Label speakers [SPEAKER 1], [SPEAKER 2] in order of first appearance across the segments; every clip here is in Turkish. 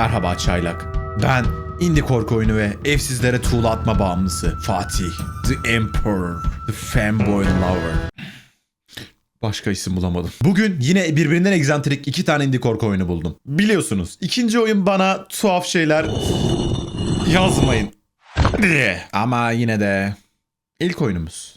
[SPEAKER 1] Merhaba çaylak. Ben indie korku oyunu ve evsizlere tuğla atma bağımlısı Fatih. The Emperor. The Fanboy Lover. Başka isim bulamadım. Bugün yine birbirinden egzantrik iki tane indie korku oyunu buldum. Biliyorsunuz ikinci oyun bana tuhaf şeyler yazmayın. Ama yine de ilk oyunumuz.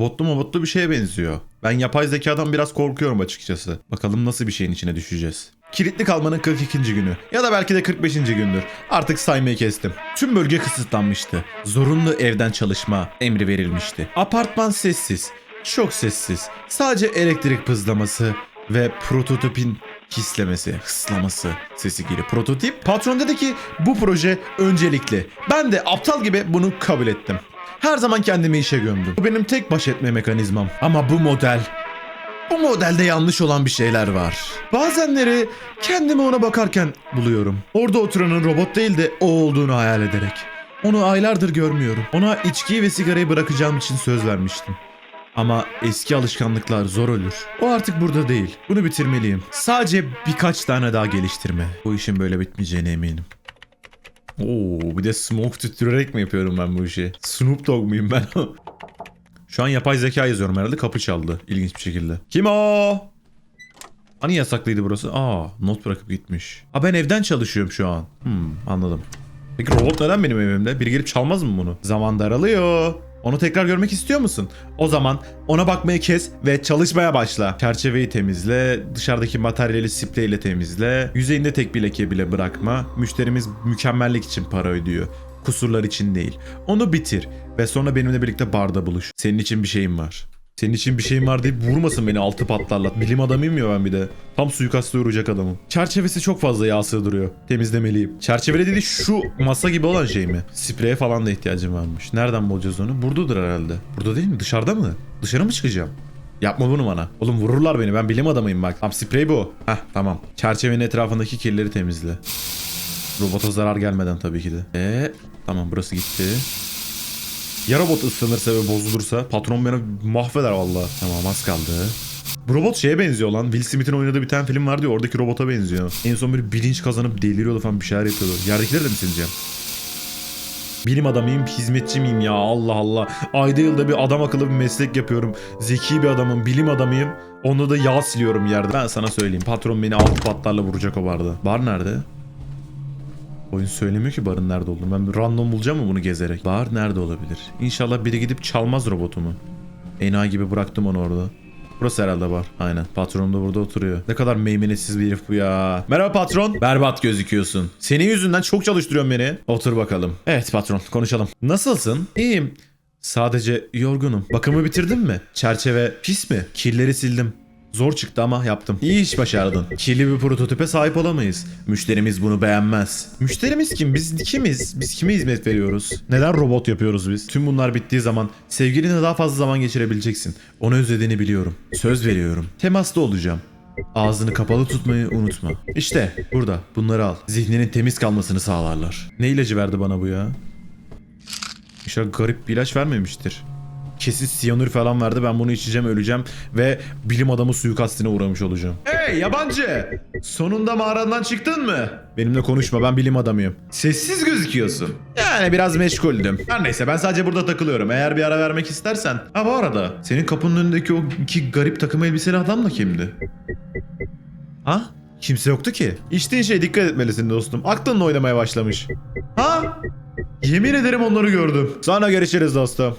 [SPEAKER 1] Robotlu mobotlu bir şeye benziyor. Ben yapay zekadan biraz korkuyorum açıkçası. Bakalım nasıl bir şeyin içine düşeceğiz. Kilitli kalmanın 42. günü ya da belki de 45. gündür. Artık saymayı kestim. Tüm bölge kısıtlanmıştı. Zorunlu evden çalışma emri verilmişti. Apartman sessiz, çok sessiz. Sadece elektrik pızlaması ve prototipin hislemesi, hıslaması sesi geliyor. Prototip. Patron dedi ki bu proje öncelikli. Ben de aptal gibi bunu kabul ettim. Her zaman kendimi işe gömdüm. Bu benim tek baş etme mekanizmam. Ama bu model bu modelde yanlış olan bir şeyler var. Bazenleri kendimi ona bakarken buluyorum. Orada oturanın robot değil de o olduğunu hayal ederek. Onu aylardır görmüyorum. Ona içkiyi ve sigarayı bırakacağım için söz vermiştim. Ama eski alışkanlıklar zor ölür. O artık burada değil. Bunu bitirmeliyim. Sadece birkaç tane daha geliştirme. Bu işin böyle bitmeyeceğine eminim. Oo, bir de smoke tüttürerek mi yapıyorum ben bu işi? Snoop Dogg muyum ben? Şu an yapay zeka yazıyorum herhalde. Kapı çaldı. İlginç bir şekilde. Kim o? Hani yasaklıydı burası? Aa, not bırakıp gitmiş. Ha ben evden çalışıyorum şu an. Hmm, anladım. Peki robot neden benim evimde? Biri gelip çalmaz mı bunu? Zaman daralıyor. Onu tekrar görmek istiyor musun? O zaman ona bakmayı kes ve çalışmaya başla. Çerçeveyi temizle, dışarıdaki materyali spreyle temizle, yüzeyinde tek bir leke bile bırakma. Müşterimiz mükemmellik için para ödüyor. Kusurlar için değil. Onu bitir ve sonra benimle birlikte barda buluş. Senin için bir şeyim var. Senin için bir şeyim var deyip vurmasın beni altı patlarla. Bilim adamıyım ya ben bir de. Tam suikasta uğrayacak adamım. Çerçevesi çok fazla yağ sığdırıyor. Temizlemeliyim. Çerçeveli dedi şu masa gibi olan şey mi? Spreye falan da ihtiyacım varmış. Nereden bulacağız onu? Buradadır herhalde. Burada değil mi? Dışarıda mı? Dışarı mı çıkacağım? Yapma bunu bana. Oğlum vururlar beni. Ben bilim adamıyım bak. Tamam sprey bu. Heh tamam. Çerçevenin etrafındaki kirleri temizle. Robota zarar gelmeden tabii ki de. Eee tamam burası gitti. Ya robot ıslanırsa ve bozulursa patron beni mahveder valla. Tamam az kaldı. Bu robot şeye benziyor lan. Will Smith'in oynadığı bir tane film vardı ya oradaki robota benziyor. En son böyle bilinç kazanıp deliriyordu falan bir şeyler yapıyordu. Yerdekileri de mi sileceğim? Bilim adamıyım, hizmetçi miyim ya Allah Allah. Ayda yılda bir adam akıllı bir meslek yapıyorum. Zeki bir adamım, bilim adamıyım. Onu da yağ siliyorum yerde. Ben sana söyleyeyim. Patron beni altı patlarla vuracak o barda. Bar nerede? Oyun söylemiyor ki barın nerede olduğunu. Ben random bulacağım mı bunu gezerek? Bar nerede olabilir? İnşallah biri gidip çalmaz robotumu. Enayi gibi bıraktım onu orada. Burası herhalde bar. Aynen. Patronum da burada oturuyor. Ne kadar meymenetsiz bir herif bu ya. Merhaba patron. Berbat gözüküyorsun. Senin yüzünden çok çalıştırıyorsun beni. Otur bakalım. Evet patron konuşalım. Nasılsın? İyiyim. Sadece yorgunum. Bakımı bitirdin mi? Çerçeve pis mi? Kirleri sildim. Zor çıktı ama yaptım. İyi iş başardın. Kirli bir prototipe sahip olamayız. Müşterimiz bunu beğenmez. Müşterimiz kim? Biz kimiz? Biz kime hizmet veriyoruz? Neden robot yapıyoruz biz? Tüm bunlar bittiği zaman sevgilinle daha fazla zaman geçirebileceksin. Onu özlediğini biliyorum. Söz veriyorum. Temasta olacağım. Ağzını kapalı tutmayı unutma. İşte burada bunları al. Zihninin temiz kalmasını sağlarlar. Ne ilacı verdi bana bu ya? İnşallah garip bir ilaç vermemiştir. Kesin siyanür falan verdi. Ben bunu içeceğim, öleceğim ve bilim adamı suikastine uğramış olacağım. Hey yabancı! Sonunda mağaradan çıktın mı? Benimle konuşma ben bilim adamıyım. Sessiz gözüküyorsun. Yani biraz meşguldüm. Her neyse ben sadece burada takılıyorum. Eğer bir ara vermek istersen. Ha bu arada senin kapının önündeki o iki garip takım elbiseli adam da kimdi? Ha? Kimse yoktu ki. İçtiğin şeye dikkat etmelisin dostum. Aklınla oynamaya başlamış. Ha? Yemin ederim onları gördüm. Sonra görüşürüz dostum.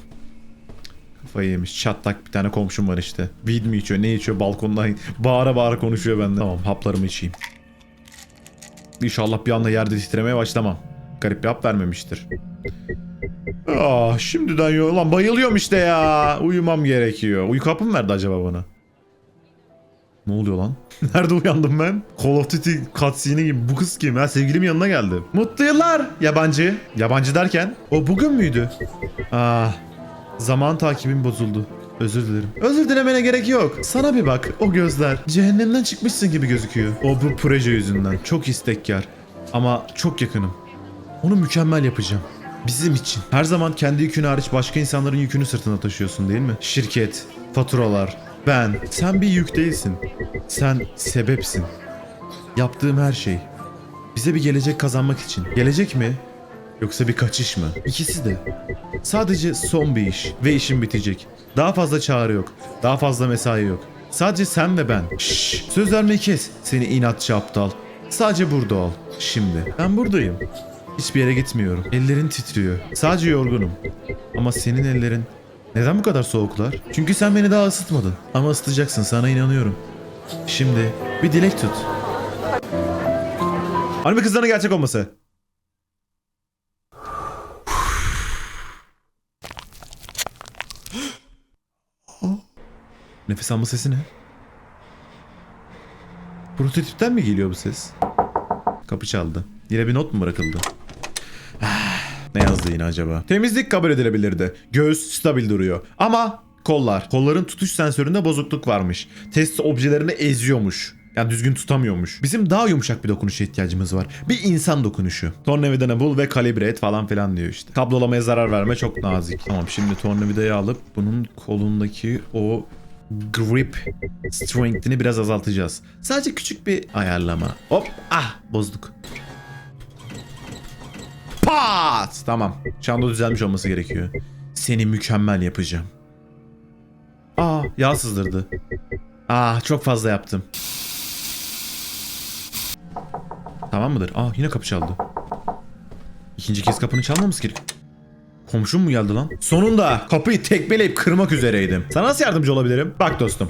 [SPEAKER 1] Kafayı yemiş. Çatlak bir tane komşum var işte. Weed mi içiyor ne içiyor balkondan bağıra bağıra konuşuyor benden. Tamam haplarımı içeyim. İnşallah bir anda yerde titremeye başlamam. Garip bir hap vermemiştir. Ah şimdiden yo lan bayılıyorum işte ya. Uyumam gerekiyor. Uyku hapı mı verdi acaba bana? Ne oluyor lan? Nerede uyandım ben? Call of Duty cutscene gibi. Bu kız kim? Ha sevgilim yanına geldi. Mutlu yıllar yabancı. Yabancı derken o bugün müydü? Ah Zaman takibim bozuldu. Özür dilerim. Özür dilemene gerek yok. Sana bir bak. O gözler. Cehennemden çıkmışsın gibi gözüküyor. O bu proje yüzünden. Çok istekkar. Ama çok yakınım. Onu mükemmel yapacağım. Bizim için. Her zaman kendi yükünü hariç başka insanların yükünü sırtına taşıyorsun değil mi? Şirket, faturalar, Ben. Sen bir yük değilsin. Sen sebepsin. Yaptığım her şey. Bize bir gelecek kazanmak için. Gelecek mi? Yoksa bir kaçış mı? İkisi de. Sadece son bir iş ve işim bitecek. Daha fazla çağrı yok. Daha fazla mesai yok. Sadece sen ve ben. Şşş. Söz vermeyi kes. Seni inatçı aptal. Sadece burada ol. Şimdi. Ben buradayım. Hiçbir yere gitmiyorum. Ellerin titriyor. Sadece yorgunum. Ama senin ellerin neden bu kadar soğuklar? Çünkü sen beni daha ısıtmadın. Ama ısıtacaksın sana inanıyorum. Şimdi bir dilek tut. Anime kızlarına gerçek olması. Nefes alma sesi ne? Prototipten mi geliyor bu ses? Kapı çaldı. Yine bir not mu bırakıldı? Ne yazdı yine acaba? Temizlik kabul edilebilirdi. Göğüs stabil duruyor. Ama kollar. Kolların tutuş sensöründe bozukluk varmış. Test objelerini eziyormuş. Yani düzgün tutamıyormuş. Bizim daha yumuşak bir dokunuşa ihtiyacımız var. Bir insan dokunuşu. Tornavidana bul ve kalibre et falan filan diyor işte. Kablolamaya zarar verme çok nazik. Tamam şimdi tornavidayı alıp bunun kolundaki o grip strength'ini biraz azaltacağız. Sadece küçük bir ayarlama. Hop ah bozduk. Pat! Tamam. Şu anda düzelmiş olması gerekiyor. Seni mükemmel yapacağım. Aa yağ sızdırdı. Aa çok fazla yaptım. Tamam mıdır? Aa yine kapı çaldı. İkinci kez kapının çalmaması gerek. Komşum mu geldi lan? Sonunda kapıyı tekmeleyip kırmak üzereydim. Sana nasıl yardımcı olabilirim? Bak dostum.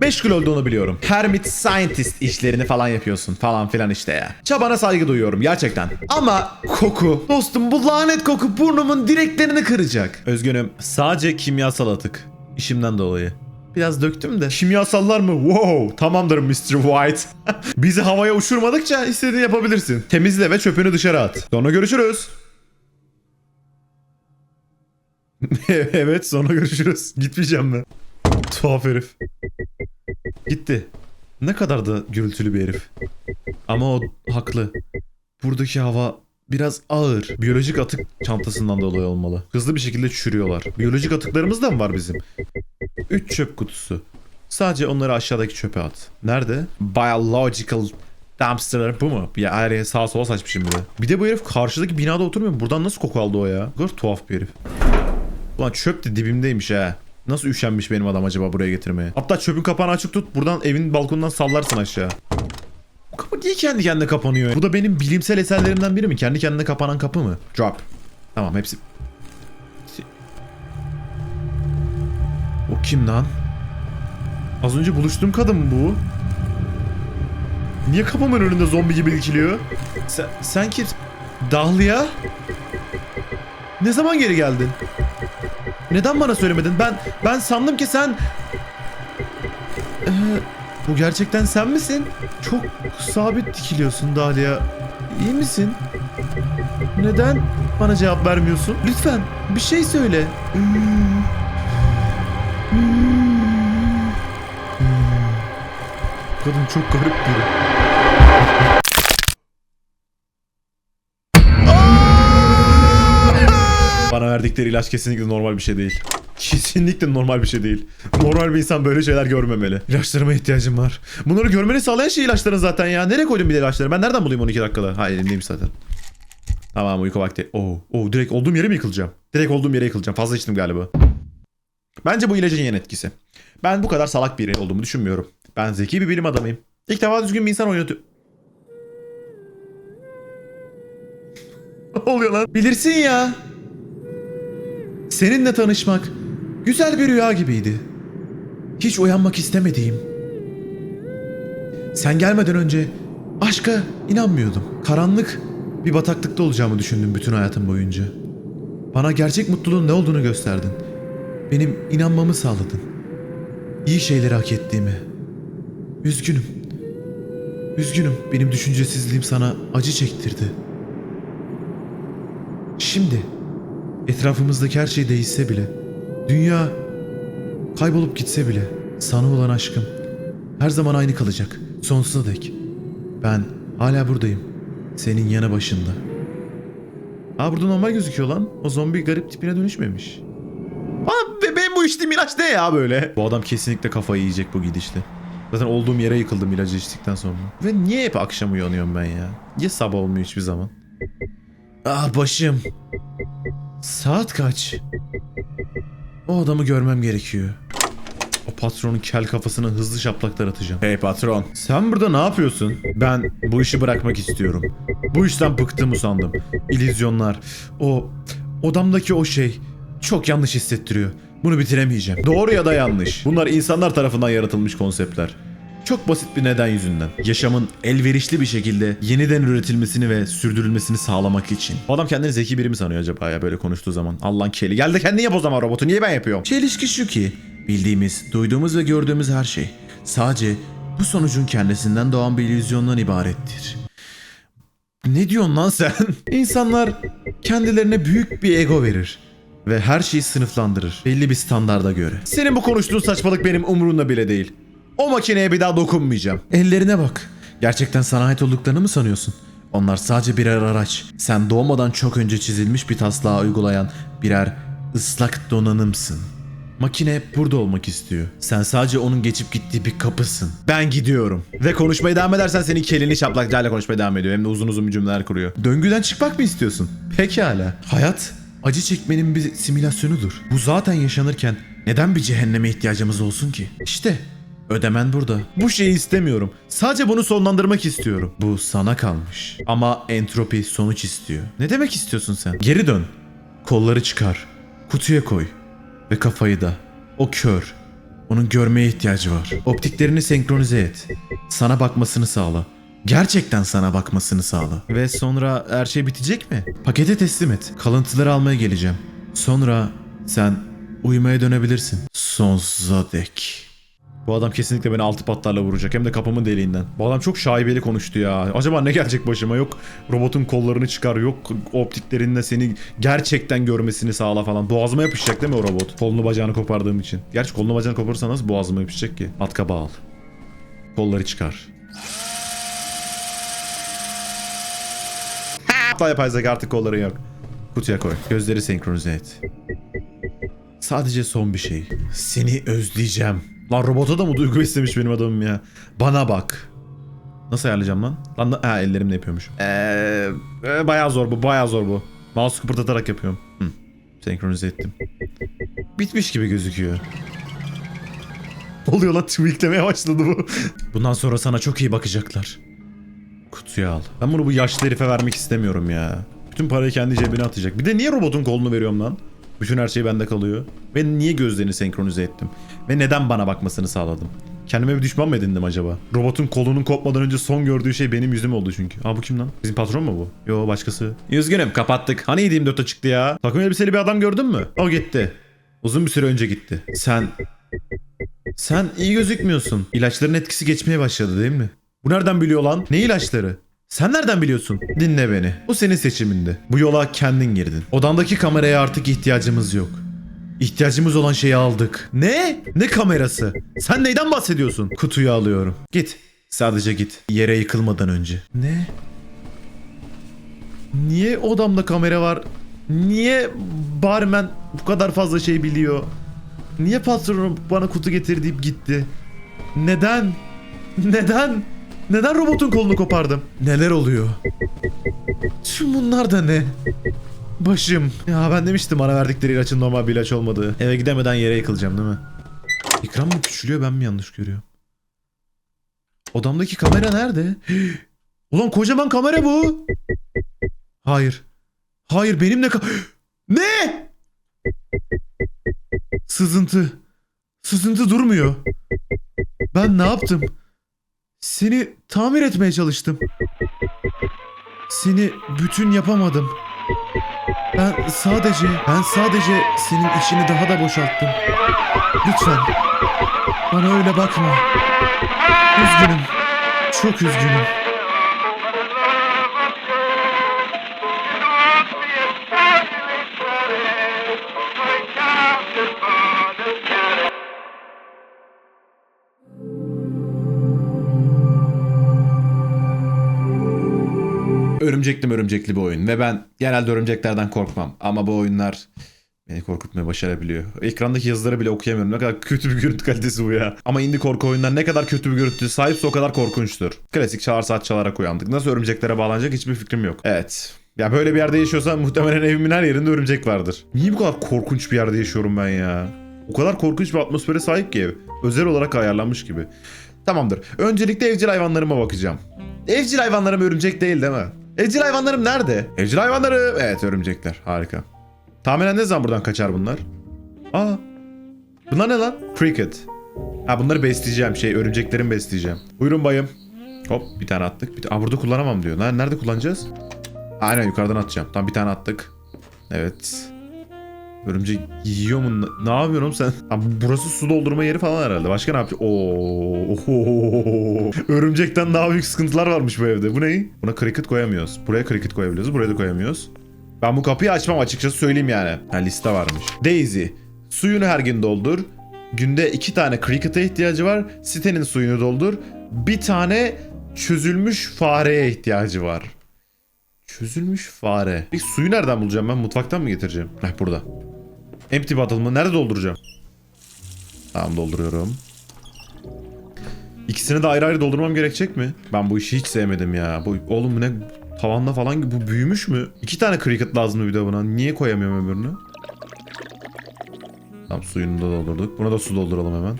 [SPEAKER 1] Meşgul olduğunu biliyorum. Hermit scientist işlerini falan yapıyorsun falan filan işte ya. Çabana saygı duyuyorum gerçekten. Ama koku. Dostum bu lanet koku burnumun direklerini kıracak. Özgünüm. Sadece kimyasal atık. İşimden dolayı. Biraz döktüm de. Kimyasallar mı? Wow. Tamamdır Mr. White. Bizi havaya uçurmadıkça istediğini yapabilirsin. Temizle ve çöpünü dışarı at. Sonra görüşürüz. evet sonra görüşürüz. Gitmeyeceğim ben. Tuhaf herif. Gitti. Ne kadar da gürültülü bir herif. Ama o haklı. Buradaki hava biraz ağır. Biyolojik atık çantasından dolayı olmalı. Hızlı bir şekilde çürüyorlar. Biyolojik atıklarımız da mı var bizim? 3 çöp kutusu. Sadece onları aşağıdaki çöpe at. Nerede? Biological dumpster bu mu? Ya her yere sağa sola saçmışım bir de. Bir de bu herif karşıdaki binada oturmuyor mu? Buradan nasıl koku aldı o ya? Kadar tuhaf bir herif. Ulan çöp de dibimdeymiş ha. Nasıl üşenmiş benim adam acaba buraya getirmeye? Hatta çöpün kapağını açık tut. Buradan evin balkonundan sallarsın aşağı. Kapı niye kendi kendine kapanıyor? Bu da benim bilimsel eserlerimden biri mi? Kendi kendine kapanan kapı mı? Drop. Tamam hepsi... O kim lan? Az önce buluştuğum kadın mı bu? Niye kapımın önünde zombi gibi dikiliyor? Sen, sen kim? Dahlia? Ne zaman geri geldin? Neden bana söylemedin? Ben ben sandım ki sen Ee, bu gerçekten sen misin? Çok sabit dikiliyorsun Dahlia. İyi misin? Neden bana cevap vermiyorsun? Lütfen bir şey söyle. Kadın çok garip biri. Bana verdikleri ilaç kesinlikle normal bir şey değil. Kesinlikle normal bir şey değil. Normal bir insan böyle şeyler görmemeli. İlaçlarıma ihtiyacım var. Bunları görmeni sağlayan şey ilaçların zaten ya. Nereye koydun bir ilaçları? Ben nereden bulayım 12 dakikada? Ha elimdeymiş zaten. Tamam uyku vakti. Oo, oo direkt olduğum yere mi yıkılacağım? Direkt olduğum yere yıkılacağım. Fazla içtim galiba. Bence bu ilacın yan etkisi. Ben bu kadar salak biri olduğumu düşünmüyorum. Ben zeki bir bilim adamıyım. İlk defa düzgün bir insan oynatıyor. ne oluyor lan? Bilirsin ya. Seninle tanışmak güzel bir rüya gibiydi. Hiç uyanmak istemediğim. Sen gelmeden önce aşka inanmıyordum. Karanlık bir bataklıkta olacağımı düşündüm bütün hayatım boyunca. Bana gerçek mutluluğun ne olduğunu gösterdin. Benim inanmamı sağladın. İyi şeyleri hak ettiğimi. Üzgünüm. Üzgünüm. Benim düşüncesizliğim sana acı çektirdi. Şimdi etrafımızdaki her şey değişse bile, dünya kaybolup gitse bile sana olan aşkım her zaman aynı kalacak. Sonsuza dek. Ben hala buradayım. Senin yanı başında. Aa burada normal gözüküyor lan. O zombi garip tipine dönüşmemiş. Aa be- bu Bu içtiğim ilaç ne ya böyle? Bu adam kesinlikle kafayı yiyecek bu gidişle. Zaten olduğum yere yıkıldım ilacı içtikten sonra. Ve niye hep akşam uyanıyorum ben ya? Niye sabah olmuyor hiçbir zaman? Ah başım. Saat kaç? O adamı görmem gerekiyor. O patronun kel kafasına hızlı şaplaklar atacağım. Hey patron. Sen burada ne yapıyorsun? Ben bu işi bırakmak istiyorum. Bu işten bıktım usandım. İllüzyonlar. O odamdaki o şey çok yanlış hissettiriyor. Bunu bitiremeyeceğim. Doğru ya da yanlış. Bunlar insanlar tarafından yaratılmış konseptler. Çok basit bir neden yüzünden. Yaşamın elverişli bir şekilde yeniden üretilmesini ve sürdürülmesini sağlamak için. Bu adam kendini zeki biri mi sanıyor acaba ya böyle konuştuğu zaman? Allah'ın keli. Gel de kendin yap o zaman robotu. Niye ben yapıyorum? Çelişki şu ki bildiğimiz, duyduğumuz ve gördüğümüz her şey sadece bu sonucun kendisinden doğan bir illüzyondan ibarettir. Ne diyorsun lan sen? İnsanlar kendilerine büyük bir ego verir ve her şeyi sınıflandırır belli bir standarda göre. Senin bu konuştuğun saçmalık benim umurumda bile değil. O makineye bir daha dokunmayacağım. Ellerine bak. Gerçekten sana ait olduklarını mı sanıyorsun? Onlar sadece birer araç. Sen doğmadan çok önce çizilmiş bir taslağı uygulayan birer ıslak donanımsın. Makine hep burada olmak istiyor. Sen sadece onun geçip gittiği bir kapısın. Ben gidiyorum. Ve konuşmaya devam edersen senin kelini şaplaklarla konuşmaya devam ediyor. Hem de uzun uzun bir cümleler kuruyor. Döngüden çıkmak mı istiyorsun? Pekala. Hayat acı çekmenin bir simülasyonudur. Bu zaten yaşanırken neden bir cehenneme ihtiyacımız olsun ki? İşte ödemen burada. Bu şeyi istemiyorum. Sadece bunu sonlandırmak istiyorum. Bu sana kalmış. Ama entropi sonuç istiyor. Ne demek istiyorsun sen? Geri dön. Kolları çıkar. Kutuya koy. Ve kafayı da. O kör. Onun görmeye ihtiyacı var. Optiklerini senkronize et. Sana bakmasını sağla. Gerçekten sana bakmasını sağla. Ve sonra her şey bitecek mi? Pakete teslim et. Kalıntıları almaya geleceğim. Sonra sen uyumaya dönebilirsin. Sonsuza dek. Bu adam kesinlikle beni altı patlarla vuracak. Hem de kapımın deliğinden. Bu adam çok şaibeli konuştu ya. Acaba ne gelecek başıma? Yok robotun kollarını çıkar. Yok optiklerinle seni gerçekten görmesini sağla falan. Boğazıma yapışacak değil mi o robot? Kolunu bacağını kopardığım için. Gerçi kolunu bacağını koparırsa nasıl boğazıma yapışacak ki? Atka bağlı. Kolları çıkar. Aptal yapay zeka artık kolları yok. Kutuya koy. Gözleri senkronize et. Sadece son bir şey. Seni özleyeceğim. Lan robota da mı duygu beslemiş benim adamım ya? Bana bak. Nasıl ayarlayacağım lan? Lan da- ha ellerimle yapıyormuş. Eee e, bayağı zor bu, bayağı zor bu. Mouse kıpırdatarak yapıyorum. Hı. Senkronize ettim. Bitmiş gibi gözüküyor. Oluyor lan tweaklemeye başladı bu. Bundan sonra sana çok iyi bakacaklar. Kutuya al. Ben bunu bu yaşlı herife vermek istemiyorum ya. Bütün parayı kendi cebine atacak. Bir de niye robotun kolunu veriyorum lan? Bütün her şey bende kalıyor. Ve niye gözlerini senkronize ettim? Ve neden bana bakmasını sağladım? Kendime bir düşman mı edindim acaba? Robotun kolunun kopmadan önce son gördüğü şey benim yüzüm oldu çünkü. Aa bu kim lan? Bizim patron mu bu? Yo başkası. Üzgünüm kapattık. Hani 7-24'e çıktı ya? Takım elbiseli bir adam gördün mü? O gitti. Uzun bir süre önce gitti. Sen... Sen iyi gözükmüyorsun. İlaçların etkisi geçmeye başladı değil mi? Bu nereden biliyor lan? Ne ilaçları? Sen nereden biliyorsun? Dinle beni. Bu senin seçimindi. Bu yola kendin girdin. Odandaki kameraya artık ihtiyacımız yok. İhtiyacımız olan şeyi aldık. Ne? Ne kamerası? Sen neyden bahsediyorsun? Kutuyu alıyorum. Git. Sadece git. Yere yıkılmadan önce. Ne? Niye odamda kamera var? Niye barmen bu kadar fazla şey biliyor? Niye patronum bana kutu getir deyip gitti? Neden? Neden? Neden robotun kolunu kopardım? Neler oluyor? Tüm bunlar da ne? Başım. Ya ben demiştim ara verdikleri ilaçın normal bir ilaç olmadığı. Eve gidemeden yere yıkılacağım değil mi? Ekran mı küçülüyor ben mi yanlış görüyorum? Odamdaki kamera nerede? Ulan kocaman kamera bu. Hayır. Hayır benim de ka- Ne? Sızıntı. Sızıntı durmuyor. Ben ne yaptım? Seni tamir etmeye çalıştım. Seni bütün yapamadım. Ben sadece, ben sadece senin içini daha da boşalttım. Lütfen. Bana öyle bakma. Üzgünüm. Çok üzgünüm. Örümcekli örümcekli bir oyun ve ben genelde örümceklerden korkmam ama bu oyunlar Beni korkutmayı başarabiliyor. Ekrandaki yazıları bile okuyamıyorum. Ne kadar kötü bir görüntü kalitesi bu ya. Ama indie korku oyunlar ne kadar kötü bir görüntü sahipse o kadar korkunçtur. Klasik çağır saat çalarak uyandık. Nasıl örümceklere bağlanacak hiçbir fikrim yok. Evet. Ya böyle bir yerde yaşıyorsam muhtemelen evimin her yerinde örümcek vardır. Niye bu kadar korkunç bir yerde yaşıyorum ben ya? O kadar korkunç bir atmosfere sahip ki ev. Özel olarak ayarlanmış gibi. Tamamdır. Öncelikle evcil hayvanlarıma bakacağım. Evcil hayvanlarım örümcek değil değil mi? Evcil hayvanlarım nerede? Evcil hayvanlarım. Evet örümcekler. Harika. Tahminen ne zaman buradan kaçar bunlar? Aa. Bunlar ne lan? Cricket. Ha bunları besleyeceğim şey örümceklerin besleyeceğim. Buyurun bayım. Hop bir tane attık. Bir Aa burada kullanamam diyor. Nerede kullanacağız? Aynen yukarıdan atacağım. Tam bir tane attık. Evet. Örümcek yiyor mu? Ne yapıyorsun sen? Ha, burası su doldurma yeri falan herhalde. Başka ne yapacak? Oo. Örümcekten daha büyük sıkıntılar varmış bu evde. Bu ne? Buna cricket koyamıyoruz. Buraya cricket koyabiliyoruz. Buraya da koyamıyoruz. Ben bu kapıyı açmam açıkçası söyleyeyim yani. Ha liste varmış. Daisy. Suyunu her gün doldur. Günde iki tane cricket'a ihtiyacı var. Sitenin suyunu doldur. Bir tane çözülmüş fareye ihtiyacı var. Çözülmüş fare. Peki suyu nereden bulacağım ben? Mutfaktan mı getireceğim? Heh burada. Empty bottle mı? Nerede dolduracağım? Tamam dolduruyorum. İkisini de ayrı ayrı doldurmam gerekecek mi? Ben bu işi hiç sevmedim ya. Bu oğlum bu ne tavanla falan bu büyümüş mü? İki tane cricket lazım bir de buna. Niye koyamıyorum öbürünü? Tamam suyunu da doldurduk. Buna da su dolduralım hemen.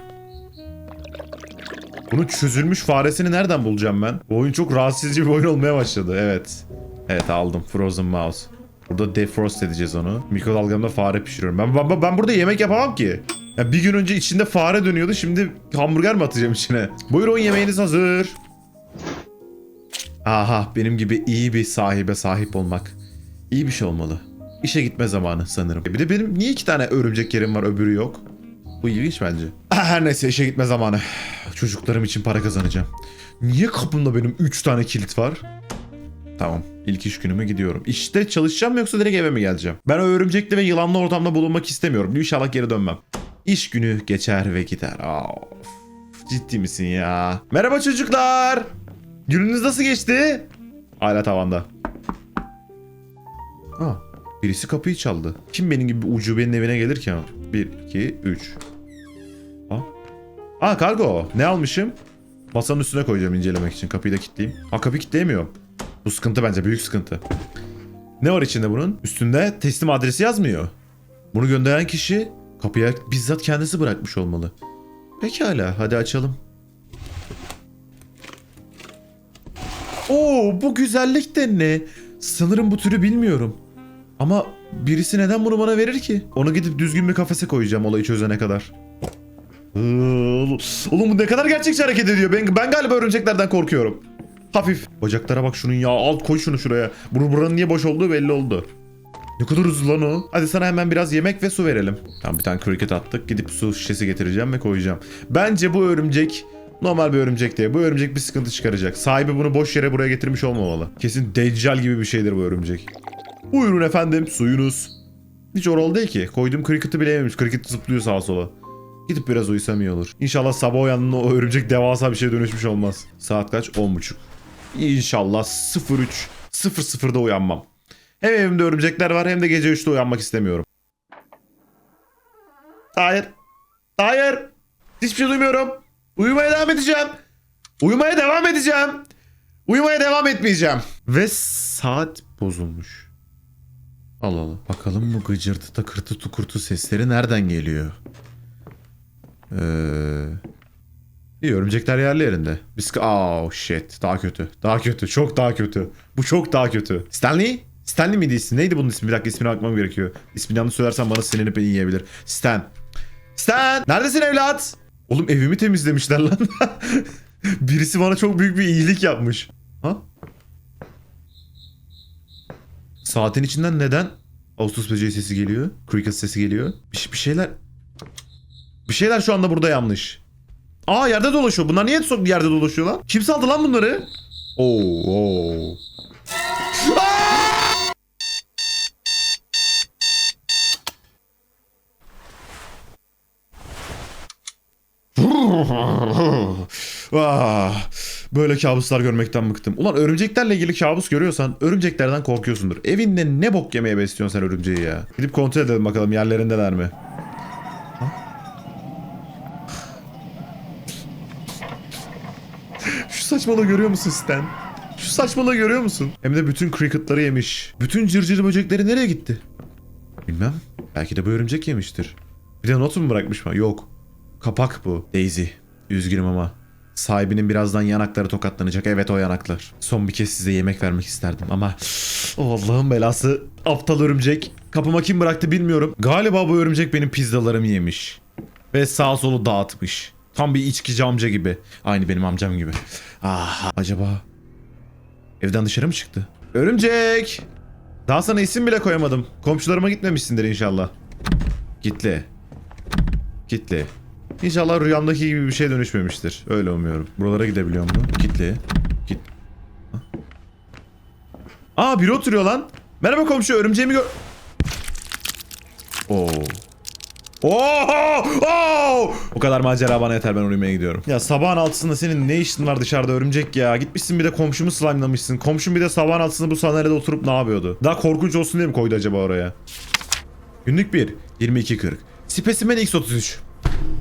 [SPEAKER 1] Bunun çözülmüş faresini nereden bulacağım ben? Bu oyun çok rahatsız edici bir oyun olmaya başladı. Evet. Evet aldım. Frozen Mouse. Burada defrost edeceğiz onu. Mikrodalgamda fare pişiriyorum. Ben, ben, ben burada yemek yapamam ki. Ya bir gün önce içinde fare dönüyordu. Şimdi hamburger mi atacağım içine? Buyurun yemeğiniz hazır. Aha benim gibi iyi bir sahibe sahip olmak. İyi bir şey olmalı. İşe gitme zamanı sanırım. Bir de benim niye iki tane örümcek yerim var öbürü yok? Bu ilginç bence. Ah, Her neyse işe gitme zamanı. Çocuklarım için para kazanacağım. Niye kapımda benim 3 tane kilit var? Tamam. İlk iş günüme gidiyorum. İşte çalışacağım mı yoksa direkt eve mi geleceğim? Ben o örümcekli ve yılanlı ortamda bulunmak istemiyorum. İnşallah geri dönmem. İş günü geçer ve gider. Of. Ciddi misin ya? Merhaba çocuklar. Gününüz nasıl geçti? Hala tavanda. Ha, birisi kapıyı çaldı. Kim benim gibi ucubenin evine gelir ki? 1, 2, 3. Ha? Aa kargo. Ne almışım? Masanın üstüne koyacağım incelemek için. Kapıyı da kilitleyeyim. Ha kapıyı kilitleyemiyorum. Bu sıkıntı bence büyük sıkıntı. Ne var içinde bunun? Üstünde teslim adresi yazmıyor. Bunu gönderen kişi kapıya bizzat kendisi bırakmış olmalı. Pekala hadi açalım. Oo bu güzellik de ne? Sanırım bu türü bilmiyorum. Ama birisi neden bunu bana verir ki? Onu gidip düzgün bir kafese koyacağım olayı çözene kadar. Oğlum bu ne kadar gerçekçi hareket ediyor. Ben, ben galiba örümceklerden korkuyorum. Hafif. Bacaklara bak şunun ya. Al koy şunu şuraya. Bur buranın niye boş olduğu belli oldu. Ne kadar hızlı lan o. Hadi sana hemen biraz yemek ve su verelim. Tamam bir tane cricket attık. Gidip su şişesi getireceğim ve koyacağım. Bence bu örümcek normal bir örümcek değil. Bu örümcek bir sıkıntı çıkaracak. Sahibi bunu boş yere buraya getirmiş olmamalı. Kesin deccal gibi bir şeydir bu örümcek. Buyurun efendim suyunuz. Hiç oralı değil ki. Koyduğum cricket'ı bile yememiş. Cricket zıplıyor sağa sola. Gidip biraz uyusam iyi olur. İnşallah sabah uyandığında o örümcek devasa bir şeye dönüşmüş olmaz. Saat kaç? 10.30. İnşallah 03 00'da uyanmam. Hem evimde örümcekler var hem de gece 3'te uyanmak istemiyorum. Hayır. Hayır. Hiçbir şey duymuyorum. Uyumaya devam edeceğim. Uyumaya devam edeceğim. Uyumaya devam etmeyeceğim. Ve saat bozulmuş. Allah Allah. Bakalım bu gıcırtı takırtı tukurtu sesleri nereden geliyor? Eee... İyi örümcekler yerli yerinde. Biz... Oh shit. Daha kötü. Daha kötü. Çok daha kötü. Bu çok daha kötü. Stanley? Stanley miydi ismi? Neydi bunun ismi? Bir dakika ismini bakmam gerekiyor. İsmini yanlış söylersem bana sinirlenip beni yiyebilir. Stan. Stan! Neredesin evlat? Oğlum evimi temizlemişler lan. Birisi bana çok büyük bir iyilik yapmış. Ha? Saatin içinden neden Ağustos böceği sesi geliyor? Cricket sesi geliyor. Bir, bir şeyler... Bir şeyler şu anda burada yanlış. Aa yerde dolaşıyor. Bunlar niye sok yerde dolaşıyor lan? Kim saldı lan bunları? Oo. oo. ah, Böyle kabuslar görmekten bıktım. Ulan örümceklerle ilgili kabus görüyorsan örümceklerden korkuyorsundur. Evinde ne bok yemeye besliyorsun sen örümceği ya. Gidip kontrol edelim bakalım yerlerindeler mi? Ha? Şu saçmalığı görüyor musun Stan? Şu saçmalığı görüyor musun? Hem de bütün cricketları yemiş. Bütün cırcır böcekleri nereye gitti? Bilmem. Belki de bu örümcek yemiştir. Bir de not mu bırakmış mı? Yok. Kapak bu. Daisy. Üzgünüm ama. Sahibinin birazdan yanakları tokatlanacak. Evet o yanaklar. Son bir kez size yemek vermek isterdim ama... Oh, Allah'ın belası. Aptal örümcek. Kapıma kim bıraktı bilmiyorum. Galiba bu örümcek benim pizzalarımı yemiş. Ve sağ solu dağıtmış. Tam bir içkici amca gibi. Aynı benim amcam gibi. Ah acaba... Evden dışarı mı çıktı? Örümcek! Daha sana isim bile koyamadım. Komşularıma gitmemişsindir inşallah. Gitle. Kitle. İnşallah rüyamdaki gibi bir şey dönüşmemiştir. Öyle umuyorum. Buralara gidebiliyor mu? Kitle. Git. Ha? Aa biri oturuyor lan. Merhaba komşu örümceğimi gör... Oo. Oo! Oo! O kadar macera bana yeter ben uyumaya gidiyorum. Ya sabahın altısında senin ne işin var dışarıda örümcek ya? Gitmişsin bir de komşumu slime'lamışsın. Komşum bir de sabahın altısında bu sandalyede oturup ne yapıyordu? Daha korkunç olsun diye mi koydu acaba oraya? Günlük 1. 22.40. Specimen X33.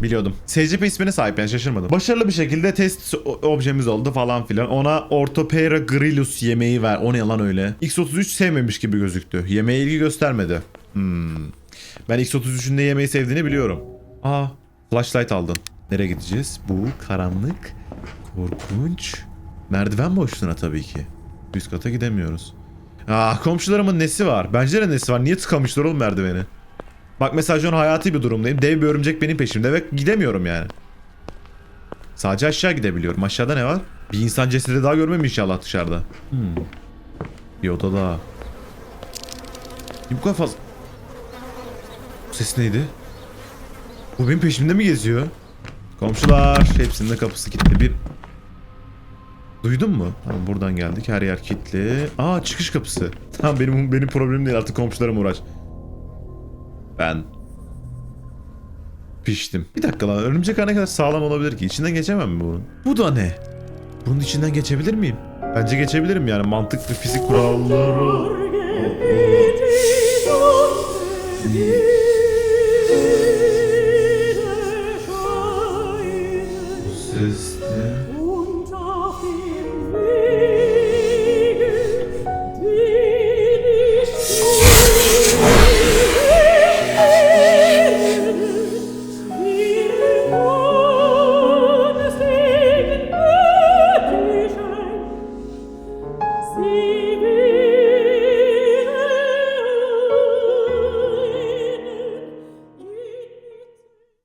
[SPEAKER 1] Biliyordum. SCP ismine sahip yani şaşırmadım. Başarılı bir şekilde test objemiz oldu falan filan. Ona Orthopera grillus yemeği ver. O ne lan öyle? X33 sevmemiş gibi gözüktü. Yemeğe ilgi göstermedi. Hmm. Ben X33'ün ne yemeği sevdiğini biliyorum. Aa, flashlight aldın. Nereye gideceğiz? Bu karanlık, korkunç. Merdiven boşluğuna tabii ki. Üst kata gidemiyoruz. Aa, komşularımın nesi var? Bence de nesi var? Niye tıkamışlar oğlum merdiveni? Bak mesela şu an hayati bir durumdayım. Dev bir örümcek benim peşimde ve gidemiyorum yani. Sadece aşağı gidebiliyorum. Aşağıda ne var? Bir insan cesedi daha görmem inşallah dışarıda. Hmm. Bir oda daha. Bu kadar fazla... Ses neydi? Bu benim peşimde mi geziyor? Komşular. Hepsinin de kapısı kilitli. Bir... Duydun mu? Tamam buradan geldik. Her yer kilitli. Aa çıkış kapısı. Tamam benim benim problemim değil artık komşularım uğraş. Ben piştim. Bir dakika lan örümcek ne kadar sağlam olabilir ki? İçinden geçemem mi bunun? Bu da ne? Bunun içinden geçebilir miyim? Bence geçebilirim yani mantıklı fizik kuralları.